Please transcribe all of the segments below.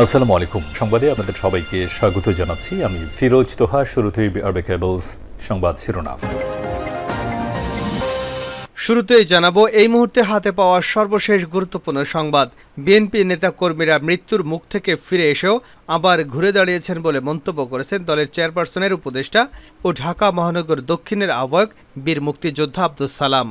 আসসালামু আলাইকুম। সংবাদে আপনাদের সবাইকে স্বাগত জানাচ্ছি। আমি ফিরোজ তোহা, শুরুতেই আরবে কেবলস সংবাদ শিরোনাম। শুরুতেই জানাব, এই মুহূর্তে হাতে পাওয়া সর্বশেষ গুরুত্বপূর্ণ সংবাদ। বিএনপি নেতাকর্মীরা মৃত্যুর মুখ থেকে ফিরে এসেও আবার ঘুরে দাঁড়িয়েছেন বলে মন্তব্য করেছেন দলের চেয়ারপারসনের উপদেষ্টা ও ঢাকা মহানগর দক্ষিণের আহ্বায়ক বীর মুক্তিযোদ্ধা আব্দুল সালাম।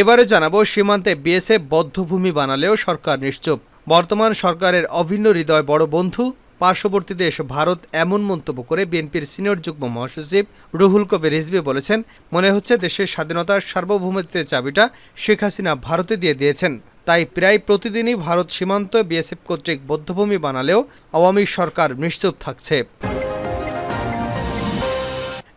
এবারে জানাব, সীমান্তে বিএসএফ বদ্ধভূমি বানালেও সরকার নিশ্চুপ। বর্তমান সরকারের অভিন্ন হৃদয় বড় বন্ধু। পার্শ্ববর্তী দেশ ভারত এমন মন্তব্য করে বিএনপির সিনিয়র যুগ্ম মহাসচিব রুহুল কবির রিজভি বলেছেন, মনে হচ্ছে দেশের স্বাধীনতার সার্বভৌমত্বের চাবিটা শেখ হাসিনা ভারতে দিয়ে দিয়েছেন। তাই প্রায় প্রতিদিনই ভারত সীমান্ত বিএসএফ কর্তৃক বদ্ধভূমি বানালেও আওয়ামী সরকার নিশ্চুপ থাকছে।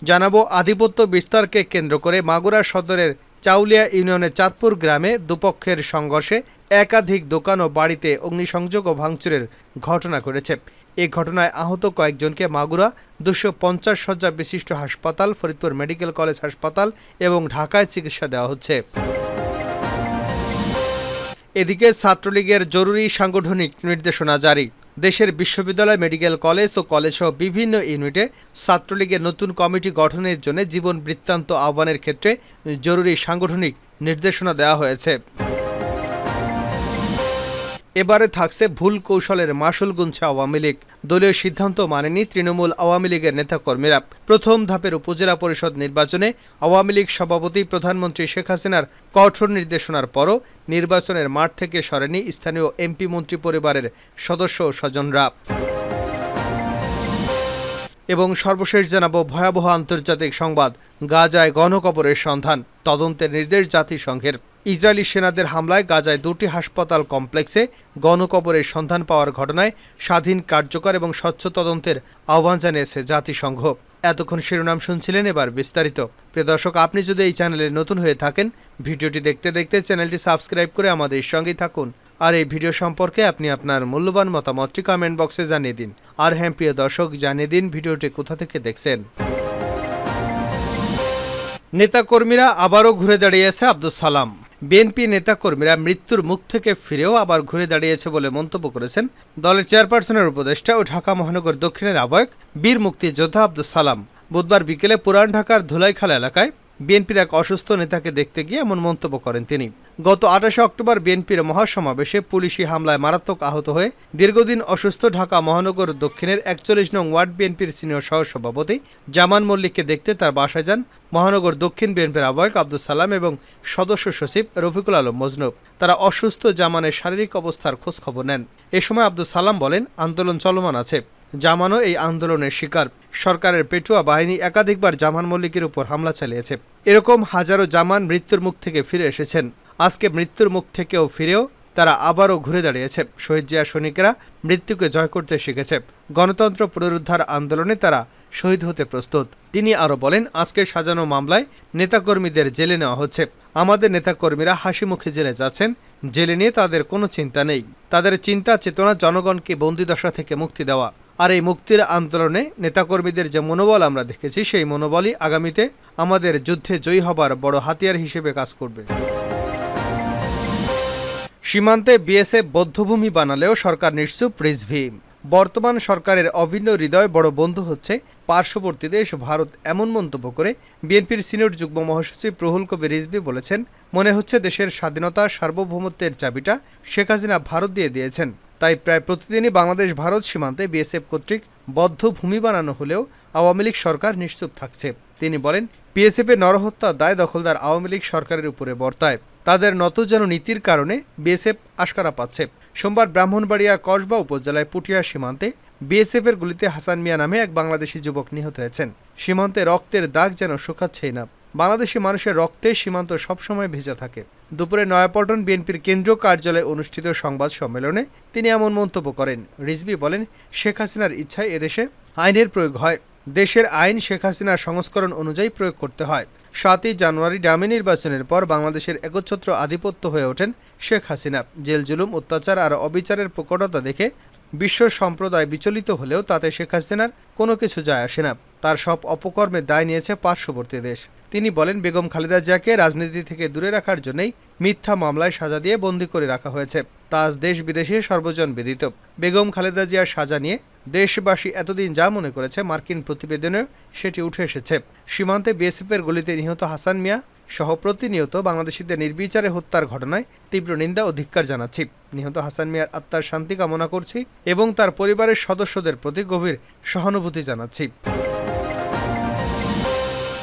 জানাব, আধিপত্য বিস্তারকে কেন্দ্র করে মাগুরা সদরের চাউলিয়া ইউনিয়নের চাঁদপুর গ্রামে দুপক্ষের সংঘর্ষে একাধিক দোকান ও বাড়িতে অগ্নিসংযোগ ও ভাঙচুরের ঘটনা ঘটেছে। এ ঘটনায় আহত কয়েকজনকে মাগুরা দুশো পঞ্চাশ শয্যা বিশিষ্ট হাসপাতাল, ফরিদপুর মেডিকেল কলেজ হাসপাতাল এবং ঢাকায় চিকিৎসা দেওয়া হচ্ছে। এদিকে ছাত্রলীগের জরুরি সাংগঠনিক নির্দেশনা জারি। দেশের বিশ্ববিদ্যালয়, মেডিকেল কলেজ ও কলেজসহ বিভিন্ন ইউনিটে ছাত্রলীগের নতুন কমিটি গঠনের জন্য জীবন বৃত্তান্ত আহ্বানের ক্ষেত্রে জরুরি সাংগঠনিক নির্দেশনা দেওয়া হয়েছে। এবারে থাকছে ভুল কৌশলের মাসুল গুনছে আওয়ামী লীগ। দলীয় সিদ্ধান্ত মানেনি তৃণমূল আওয়ামী লীগের নেতাকর্মীরা। প্রথম ধাপের উপজেলা পরিষদ নির্বাচনে আওয়ামী লীগ সভাপতি প্রধানমন্ত্রী শেখ হাসিনার কঠোর নির্দেশনার পরও নির্বাচনের মাঠ থেকে সরেনি স্থানীয় এমপি মন্ত্রী পরিবারের সদস্য স্বজনরা। এবং সর্বশেষ জানাব ভয়াবহ আন্তর্জাতিক সংবাদ, গাজায় গণকবরের সন্ধান, তদন্তের নির্দেশ জাতিসংঘের। ইসরায়েলি সেনাদের হামলায় গাজায় দুটি হাসপাতাল কমপ্লেক্সে গণকবরের সন্ধান পাওয়ার ঘটনায় স্বাধীন, কার্যকর এবং স্বচ্ছ তদন্তের আহ্বান জানিয়েছে জাতিসংঘ। এতক্ষণ শিরোনাম শুনছিলেন এবার বিস্তারিত। প্রিয় দর্শক, আপনি যদি এই চ্যানেলে নতুন হয়ে থাকেন, ভিডিওটি দেখতে দেখতে চ্যানেলটি সাবস্ক্রাইব করে আমাদের সঙ্গেই থাকুন। আর এই ভিডিও সম্পর্কে আপনি আপনার মূল্যবান মতামতটি কমেন্ট বক্সে জানিয়ে দিন। আর হ্যাঁ প্রিয় দর্শক, জানিয়ে দিন ভিডিওটি কোথা থেকে দেখছেন। নেতাকর্মীরা আবারও ঘুরে দাঁড়িয়েছে আব্দুল সালাম। বিএনপি নেতাকর্মীরা মৃত্যুর মুখ থেকে ফিরেও আবার ঘুরে দাঁড়িয়েছে বলে মন্তব্য করেছেন দলের চেয়ারপারসনের উপদেষ্টা ও ঢাকা মহানগর দক্ষিণের আহ্বায়ক বীর মুক্তিযোদ্ধা আব্দুল সালাম। বুধবার বিকেলে পুরান ঢাকার ধুলাইখাল এলাকায় বিএনপির এক অসুস্থ নেতাকে দেখতে গিয়ে এমন মন্তব্য করেন তিনি। গত আঠাশে অক্টোবর বিএনপির মহাসমাবেশে পুলিশি হামলায় মারাত্মক আহত হয়ে দীর্ঘদিন অসুস্থ ঢাকা মহানগর দক্ষিণের একচল্লিশ নং ওয়ার্ড বিএনপির সিনিয়র সহসভাপতি জামান মল্লিককে দেখতে তার বাসায় যান মহানগর দক্ষিণ বিএনপির আহ্বায়ক আব্দুল সালাম এবং সদস্য সচিব রফিকুল আলম মজনুব। তারা অসুস্থ জামানের শারীরিক অবস্থার খোঁজখবর নেন। এ সময় আব্দুল সালাম বলেন, আন্দোলন চলমান আছে। জামানও এই আন্দোলনের শিকার। সরকারের পেটুয়া বাহিনী একাধিকবার জামান মল্লিকের উপর হামলা চালিয়েছে। এরকম হাজারো জামান মৃত্যুর মুখ থেকে ফিরে এসেছেন। আজকে মৃত্যুর মুখ থেকেও ফিরেও তারা আবারও ঘুরে দাঁড়িয়েছে। শহীদ জিয়া সৈনিকেরা মৃত্যুকে জয় করতে শিখেছে। গণতন্ত্র পুনরুদ্ধার আন্দোলনে তারা শহীদ হতে প্রস্তুত। তিনি আরও বলেন, আজকের সাজানো মামলায় নেতাকর্মীদের জেলে নেওয়া হচ্ছে। আমাদের নেতাকর্মীরা হাসি মুখে জেলে যাচ্ছেন। জেলে নিয়ে তাদের কোনো চিন্তা নেই। তাদের চিন্তা, চেতনা জনগণকে বন্দিদশা থেকে মুক্তি দেওয়া। আর এই মুক্তির আন্দোলনে নেতাকর্মীদের যে মনোবল আমরা দেখেছি, সেই মনোবলই আগামীতে আমাদের যুদ্ধে জয়ী হবার বড় হাতিয়ার হিসেবে কাজ করবে। সীমান্তে বিএসএফ বদ্ধভূমি বানালেও সরকার নিশ্চুপ রিজভি বর্তমান সরকারের অভিন্ন হৃদয় বড় বন্ধু হচ্ছে পার্শ্ববর্তী দেশ ভারত, এমন মন্তব্য করে বিএনপির সিনিয়র যুগ্ম মহাসচিব প্রহুল কবির রিজভি বলেছেন, মনে হচ্ছে দেশের স্বাধীনতা সার্বভৌমত্বের চাবিটা শেখ হাসিনা ভারত দিয়ে দিয়েছেন। তাই প্রায় প্রতিদিনই বাংলাদেশ ভারত সীমান্তে বিএসএফ কর্তৃক বদ্ধ ভূমি বানানো হলেও আওয়ামী লীগ সরকার নিশ্চুপ থাকছে। তিনি বলেন, বিএসএফের নরহত্যা দায় দখলদার আওয়ামী লীগ সরকারের উপরে বর্তায়। তাদের নতজানু নীতির কারণে বিএসএফ আশকারা পাচ্ছে। সোমবার ব্রাহ্মণবাড়িয়া কসবা উপজেলায় পুটিয়া সীমান্তে বিএসএফের গুলিতে হাসান মিয়া নামে এক বাংলাদেশি যুবক নিহত হয়েছেন। সীমান্তে রক্তের দাগ যেন শুকাচ্ছেই না। বাংলাদেশি মানুষের রক্তে সীমান্ত সবসময় ভেজা থাকে। দুপুরে নয়াপল্টন বিএনপির কেন্দ্রীয় কার্যালয়ে অনুষ্ঠিত সংবাদ সম্মেলনে তিনি এমন মন্তব্য করেন। রিজবি বলেন, শেখ হাসিনার ইচ্ছায় এদেশে আইনের প্রয়োগ হয়। দেশের আইন শেখ হাসিনার সংস্করণ অনুযায়ী প্রয়োগ করতে হয়। সাতই জানুয়ারি ডামি নির্বাচনের পর বাংলাদেশের একচ্ছত্র আধিপত্য হয়ে ওঠেন শেখ হাসিনা। জেল জুলুম, অত্যাচার আর অবিচারের প্রকটতা দেখে বিশ্ব সম্প্রদায় বিচলিত হলেও তাতে শেখ হাসিনার কোনো কিছু যায় আসে না। তার সব অপকর্মের দায় নিয়েছে পার্শ্ববর্তী দেশ। তিনি বলেন, বেগম খালেদা জিয়াকে রাজনীতি থেকে দূরে রাখার জন্যই মিথ্যা মামলায় সাজা দিয়ে বন্দি করে রাখা হয়েছে। তা আজ দেশ বিদেশে সর্বজন বিদিত। বেগম খালেদা জিয়ার সাজা নিয়ে দেশবাসী এতদিন যা মনে করেছে মার্কিন প্রতিবেদনে সেটি উঠে এসেছে। সীমান্তে বিএসএফের গলিতে নিহত হাসান মিয়া সহ প্রতিনিয়ত বাংলাদেশিদের নির্বিচারে হত্যার ঘটনায় তীব্র নিন্দা ও ধিক্কার জানাচ্ছি। নিহত হাসান মিয়ার আত্মার শান্তি কামনা করছি এবং তার পরিবারের সদস্যদের প্রতি গভীর সহানুভূতি জানাচ্ছি।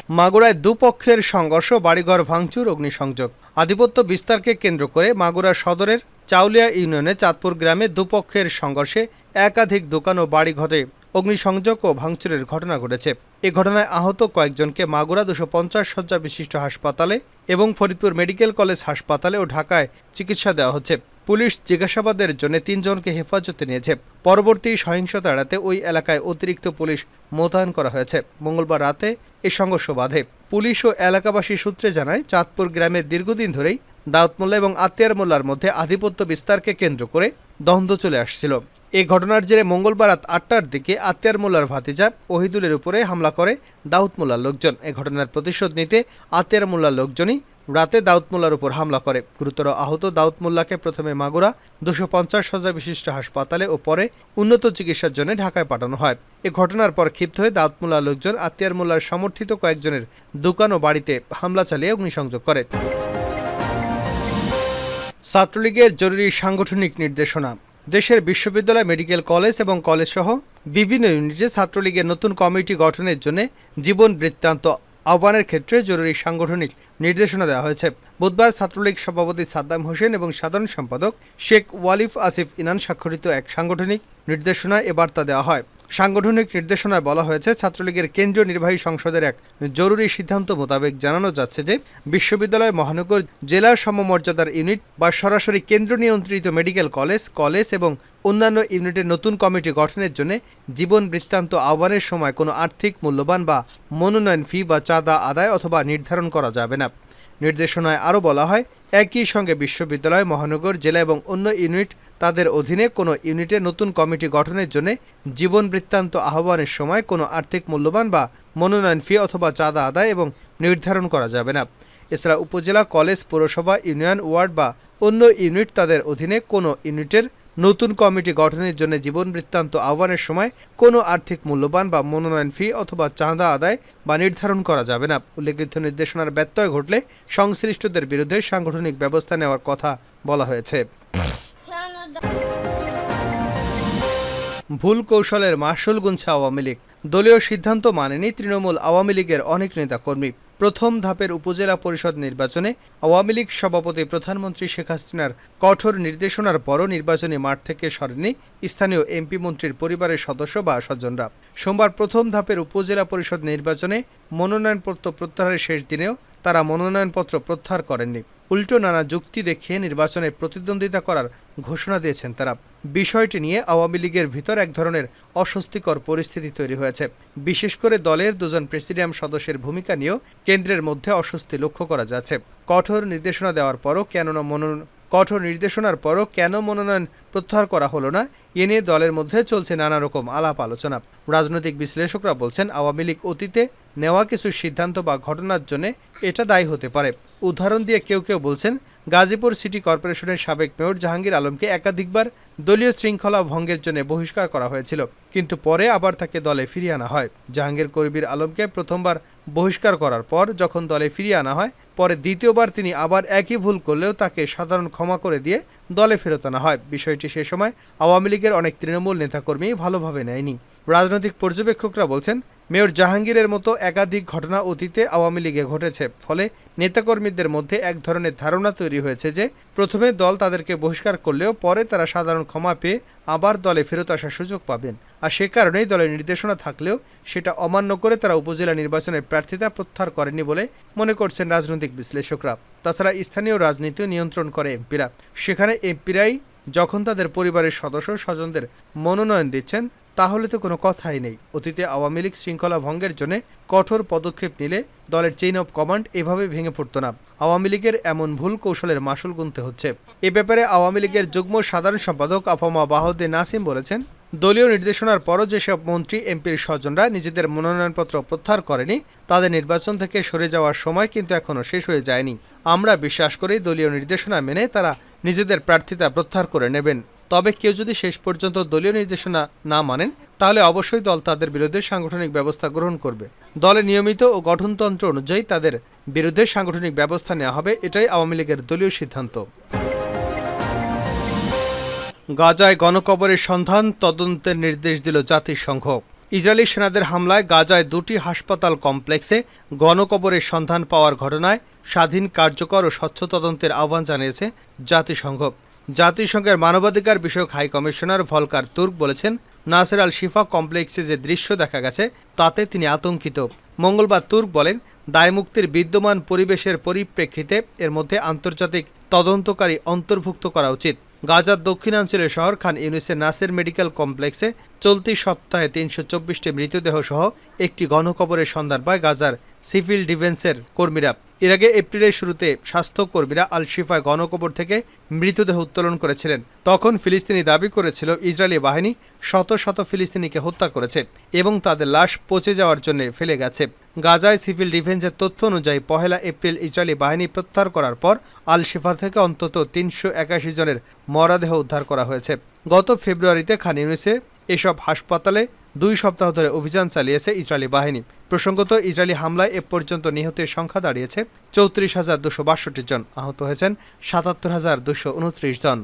মাগুরায় দুপক্ষের সংঘর্ষ, বাড়িঘর ভাঙচুর, অগ্নিসংযোগ। আধিপত্য বিস্তারকে কেন্দ্র করে মাগুরা সদরের চাউলিয়া ইউনিয়নে চাঁদপুর গ্রামে দুপক্ষের সংঘর্ষে একাধিক দোকান ও বাড়িঘরে অগ্নিসংযোগ ও ভাঙচুরের ঘটনা ঘটেছে। এ ঘটনায় আহত কয়েকজনকে মাগুরা দুশো পঞ্চাশ শয্যা বিশিষ্ট হাসপাতালে এবং ফরিদপুর মেডিকেল কলেজ হাসপাতালে ও ঢাকায় চিকিৎসা দেওয়া হচ্ছে। পুলিশ জিজ্ঞাসাবাদের জন্য তিনজনকে হেফাজতে নিয়েছে। পরবর্তী সহিংসতা এড়াতে ওই এলাকায় অতিরিক্ত পুলিশ মোতায়েন করা হয়েছে। মঙ্গলবার রাতে এ সংঘর্ষ বাধে। পুলিশ ও এলাকাবাসী সূত্রে জানায়, চাঁদপুর গ্রামে দীর্ঘদিন ধরেই দাউদমোল্লা এবং আতিয়ার মোল্লার মধ্যে আধিপত্য বিস্তারকে কেন্দ্র করে দ্বন্দ্ব চলে আসছিল। এই ঘটনার জেরে মঙ্গলবার রাত আটটার দিকে আতিয়ার মোল্লার ভাতিজা ওহিদুলের উপরে হামলা করে দাউদ মোল্লার লোকজন। এ ঘটনার প্রতিশোধ নিতে আতিয়ার মোল্লার লোকজনই রাতে দাউদ মোল্লার উপর হামলা করে। গুরুতর আহত দাউদ মোল্লাকে প্রথমে মাগুরা দুশো পঞ্চাশ হাজার বিশিষ্ট হাসপাতালে ও পরে উন্নত চিকিৎসার জন্য ঢাকায় পাঠানো হয়। এ ঘটনার পর ক্ষিপ্ত হয়ে দাউদ মোল্লার লোকজন আতিয়ার মোল্লার সমর্থিত কয়েকজনের দোকান ও বাড়িতে হামলা চালিয়ে অগ্নিসংযোগ করে। ছাত্রলীগের জরুরি সাংগঠনিক নির্দেশনা। দেশের বিশ্ববিদ্যালয়, মেডিকেল কলেজ এবং কলেজসহ বিভিন্ন ইউনিটে ছাত্রলীগের নতুন কমিটি গঠনের জন্য জীবন বৃত্তান্ত আহ্বানের ক্ষেত্রে জরুরি সাংগঠনিক নির্দেশনা দেওয়া হয়েছে। বুধবার ছাত্রলীগ সভাপতি সাদ্দাম হোসেন এবং সাধারণ সম্পাদক শেখ ওয়ালিফ আসিফ ইনান স্বাক্ষরিত এক সাংগঠনিক নির্দেশনায় এ বার্তা দেওয়া হয়। সাংগঠনিক নির্দেশনায় বলা হয়েছে, ছাত্রলীগের কেন্দ্রীয় নির্বাহী সংসদের এক জরুরি সিদ্ধান্ত মোতাবেক জানানো যাচ্ছে যে, বিশ্ববিদ্যালয় মহানগর জেলার সমমর্যাদার ইউনিট বা সরাসরি কেন্দ্র নিয়ন্ত্রিত মেডিকেল কলেজ কলেজ এবং অন্যান্য ইউনিটের নতুন কমিটি গঠনের জন্য জীবন বৃত্তান্ত আহ্বানের সময় কোনো আর্থিক মূল্যবান বা মনোনয়ন ফি বা চাঁদা আদায় অথবা নির্ধারণ করা যাবে না। নির্দেশনায় আরও বলা হয়, একই সঙ্গে বিশ্ববিদ্যালয়, মহানগর, জেলা এবং অন্য ইউনিট তাদের অধীনে কোনো ইউনিটে নতুন কমিটি গঠনের জন্য জীবন বৃত্তান্ত আহ্বানের সময় কোনো আর্থিক মূল্যবান বা মনোনয়ন ফি অথবা চাঁদা আদায় এবং নির্ধারণ করা যাবে না। এছাড়া উপজেলা, কলেজ, পৌরসভা, ইউনিয়ন, ওয়ার্ড বা অন্য ইউনিট তাদের অধীনে কোনো ইউনিটের নতুন কমিটি গঠনের জন্য জীবন বৃত্তান্ত আহ্বানের সময় কোনো আর্থিক মূল্যবান বা মনোনয়ন ফি অথবা চাঁদা আদায় বা নির্ধারণ করা যাবে না। উল্লেখিত নির্দেশনার ব্যত্যয় ঘটলে সংশ্লিষ্টদের বিরুদ্ধে সাংগঠনিক ব্যবস্থা নেওয়ার কথা বলা হয়েছে। ভুল কৌশলের মাসুল গুনছে আওয়ামী লীগ। দলীয় সিদ্ধান্ত মানেনি তৃণমূল আওয়ামী লীগের অনেক নেতাকর্মী। প্রথম ধাপের উপজেলা পরিষদ নির্বাচনে আওয়ামী লীগ সভাপতি প্রধানমন্ত্রী শেখ হাসিনার কঠোর নির্দেশনার পরও নির্বাচনী মাঠ থেকে সরেনি স্থানীয় এমপি মন্ত্রীর পরিবারের সদস্য বা স্বজনরা। সোমবার প্রথম ধাপের উপজেলা পরিষদ নির্বাচনে মনোনয়নপত্র প্রত্যাহারের শেষ দিনেও তারা মনোনয়নপত্র প্রত্যাহার করেননি। উল্টো নানা যুক্তি দেখিয়ে নির্বাচনে প্রতিদ্বন্দ্বিতা করার ঘোষণা দিয়েছেন তারা। বিষয়টি নিয়ে আওয়ামী লীগের ভিতর এক ধরনের অস্বস্তিকর পরিস্থিতি তৈরি হয়েছে। বিশেষ করে দলের দুজন প্রেসিডিয়াম সদস্যের ভূমিকা নিয়েও কেন্দ্রের মধ্যে অস্বস্তি লক্ষ্য করা যাচ্ছে। কঠোর নির্দেশনা দেওয়ার পরও কেননা মনোনয়ন কঠোর নির্দেশনার পরও কেন মনোনয়ন প্রত্যাহার করা হলো না, এ নিয়ে দলের মধ্যে চলছে নানা রকম আলাপ আলোচনা। রাজনৈতিক বিশ্লেষকরা বলছেন, আওয়ামী লীগ অতীতে নেওয়া কিছু সিদ্ধান্ত বা ঘটনার জন্য এটা দায়ী হতে পারে। উদাহরণ দিয়ে কেউ কেউ বলছেন, গাজীপুর সিটি কর্পোরেশনের সাবেক মেয়র জাহাঙ্গীর আলমকে একাধিকবার দলীয় শৃঙ্খলা ভঙ্গের জন্য বহিষ্কার করা হয়েছিল, কিন্তু পরে আবার তাকে দলে ফিরিয়ে আনা হয়। জাহাঙ্গীর কবির আলমকে প্রথমবার বহিষ্কার করার পর যখন দলে ফিরিয়ে আনা হয়, পরে দ্বিতীয়বার তিনি আবার একই ভুল করলেও তাকে সাধারণ ক্ষমা করে দিয়ে দলে ফেরত আনা হয়। বিষয়টি সে সময় আওয়ামী লীগের অনেক তৃণমূল নেতাকর্মী ভালোভাবে নেয়নি। রাজনৈতিক পর্যবেক্ষকরা বলছেন মেয়র জাহাঙ্গীরের মতো একাধিক ঘটনা অতীতে আওয়ামী লীগে ঘটেছে। ফলে নেতাকর্মীদের মধ্যে এক ধরনের ধারণা তৈরি হয়েছে যে, প্রথমে দল তাদেরকে বহিষ্কার করলেও পরে তারা সাধারণ ক্ষমা পেয়ে আবার দলে ফেরত আসার সুযোগ পাবেন। আর সে কারণেই দলের নির্দেশনা থাকলেও সেটা অমান্য করে তারা উপজেলা নির্বাচনের প্রার্থিতা প্রত্যাহার করেনি বলে মনে করছেন রাজনৈতিক বিশ্লেষকরা। তাছাড়া স্থানীয় রাজনীতি নিয়ন্ত্রণ করে এমপিরা। সেখানে এমপিরাই যখন তাদের পরিবারের সদস্য স্বজনদের মনোনয়ন দিচ্ছেন তাহলে তো কোনো কথাই নেই। অতীতে আওয়ামী লীগ শৃঙ্খলা ভঙ্গের জন্য কঠোর পদক্ষেপ নিলে দলের চেইন অফ কমান্ড এভাবে ভেঙে পড়তো না। আওয়ামী লীগের এমন ভুল কৌশলের মাসুল গুনতে হচ্ছে। এ ব্যাপারে আওয়ামী লীগের যুগ্ম সাধারণ সম্পাদক আফমা বাহদ্দিন নাসিম বলেছেন, দলীয় নির্দেশনার পরও যেসব মন্ত্রী, এমপির স্বজনরা নিজেদের মনোনয়নপত্র প্রত্যাহার করেনি, তাদের নির্বাচন থেকে সরে যাওয়ার সময় কিন্তু এখনও শেষ হয়ে যায়নি। আমরা বিশ্বাস করি দলীয় নির্দেশনা মেনে তারা নিজেদের প্রার্থিতা প্রত্যাহার করে নেবেন। তবে কেউ যদি শেষ পর্যন্ত দলীয় নির্দেশনা না মানেন, তাহলে অবশ্যই দল তাদের বিরুদ্ধে সাংগঠনিক ব্যবস্থা গ্রহণ করবে। দলে নিয়মিত ও গঠনতন্ত্র অনুযায়ী তাদের বিরুদ্ধে সাংগঠনিক ব্যবস্থা নেওয়া হবে, এটাই আওয়ামী লীগের দলীয় সিদ্ধান্ত। গাজায় গণকবরের সন্ধান, তদন্তের নির্দেশ দিল জাতিসংঘ। ইসরায়েলি সেনাদের হামলায় গাজায় দুটি হাসপাতাল কমপ্লেক্সে গণকবরের সন্ধান পাওয়ার ঘটনায় স্বাধীন কার্যকর ও স্বচ্ছ তদন্তের আহ্বান জানিয়েছে জাতিসংঘ। জাতিসংঘের মানবাধিকার বিষয়ক হাই কমিশনার ভলকার তুর্ক বলেছেন, নাসের আল শিফা কমপ্লেক্সে যে দৃশ্য দেখা গেছে, তাতে তিনি আতঙ্কিত। মঙ্গলবার তুর্ক বলেন, দায়মুক্তির বিদ্যমান পরিবেশের পরিপ্রেক্ষিতে এর মধ্যে আন্তর্জাতিক তদন্তকারী অন্তর্ভুক্ত করা উচিত। গাজার দক্ষিণাঞ্চলের শহর খান ইউনিসের নাসের মেডিকেল কমপ্লেক্সে চলতি সপ্তাহে তিনশো চব্বিশটি মৃতদেহ সহ একটি গণকবরের সন্ধান পায় গাজার সিভিল ডিফেন্সের কর্মীরা। এর আগে এপ্রিলের শুরুতে স্বাস্থ্যকর্মীরা আল শিফায় গণকবর থেকে মৃতদেহ উত্তোলন করেছিলেন। তখন ফিলিস্তিনি দাবি করেছিল, ইসরায়েলি বাহিনী শত শত ফিলিস্তিনিকে হত্যা করেছে এবং তাদের লাশ পচে যাওয়ার জন্য ফেলে গেছে। গাজায় সিভিল ডিফেন্সের তথ্য অনুযায়ী পহেলা এপ্রিল ইসরায়েলি বাহিনী প্রত্যাহার করার পর আল শিফা থেকে অন্তত তিনশো একাশি জনের মরাদেহ উদ্ধার করা হয়েছে। গত ফেব্রুয়ারিতে খান ইউনিসে এসব হাসপাতালে দুই সপ্তাহ ধরে অভিযান চালিয়েছে ইসরায়েলি বাহিনী। প্রসঙ্গত, ইসরায়েলি হামলায় এ পর্যন্ত নিহতের সংখ্যা দাঁড়িয়েছে চৌত্রিশ হাজার দুশো বাষট্টি জন। আহত হয়েছেন সাতাত্তর হাজার দুশো উনত্রিশ জন।